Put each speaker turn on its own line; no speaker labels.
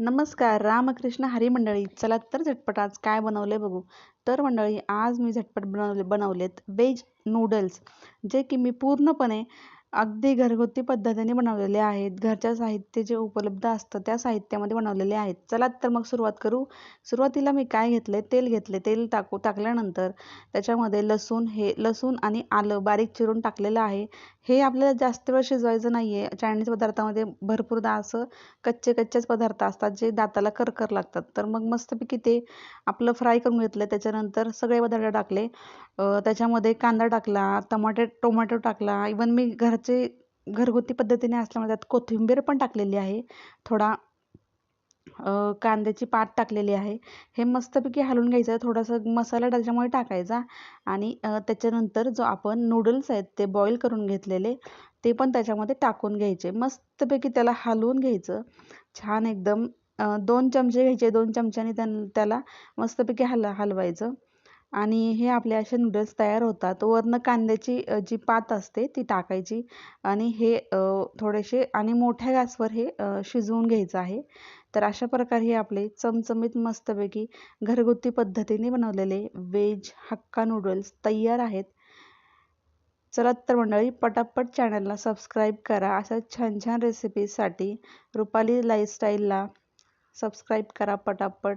नमस्कार रामकृष्ण हरी मंडळी. चला तर झटपट आज काय बनवले बघू. तर मंडळी आज मी झटपट बनवले बनवलेत वेज नूडल्स जे की मी पूर्णपणे अगदी घरगुती पद्धतीने बनवलेले आहेत. घरच्या साहित्य जे उपलब्ध असतं त्या साहित्यामध्ये बनवलेले आहेत. चला तर मग सुरुवात करू. सुरुवातीला मी काय घेतले तेल घेतले तेल टाकू टाकल्यानंतर त्याच्यामध्ये लसूण हे लसूण आणि आलं बारीक चिरून टाकलेलं आहे. हे आपल्याला जास्त वेळ शिजवायचं नाही आहे चायनीज पदार्थामध्ये भरपूरदा असं कच्चे कच्चेच पदार्थ असतात जे दाताला करकर लागतात. तर मग मस्तपैकी ते आपलं फ्राय करून घेतलं त्याच्यानंतर सगळे पदार्थ टाकले. त्याच्यामध्ये कांदा टाकला टमाटे टोमॅटो टाकला. इवन मी घरचे घरगुती पद्धतीने असल्यामुळे त्यात कोथिंबीर पण टाकलेली आहे. थोडा कांद्याची पात टाकलेली आहे. हे मस्तपैकी हलवून घ्यायचं. थोडासा मसाला त्याच्यामुळे टाकायचा आणि त्याच्यानंतर जो आपण नूडल्स आहेत ते बॉईल करून घेतलेले ते पण त्याच्यामध्ये टाकून घ्यायचे. मस्तपैकी त्याला हलवून घ्यायचं. छान एकदम दोन चमचे घ्यायचे. दोन चमच्याने त्यां त्याला मस्तपैकी हल हलवायचं. आणि हे आपले असे नूडल्स तयार होतात. वरनं कांद्याची जी पात असते ती टाकायची आणि हे थोडेसे आणि मोठ्या गॅसवर हे शिजवून घ्यायचं आहे. तर अशा प्रकारे हे आपले चमचमीत मस्तपैकी घरगुती पद्धतीने बनवलेले वेज हक्का नूडल्स तयार आहेत. चला तर मंडळी पटापट चॅनलला सबस्क्राईब करा. अशा छान छान रेसिपीजसाठी रुपाली लाईफस्टाईलला सबस्क्राईब करा पटापट.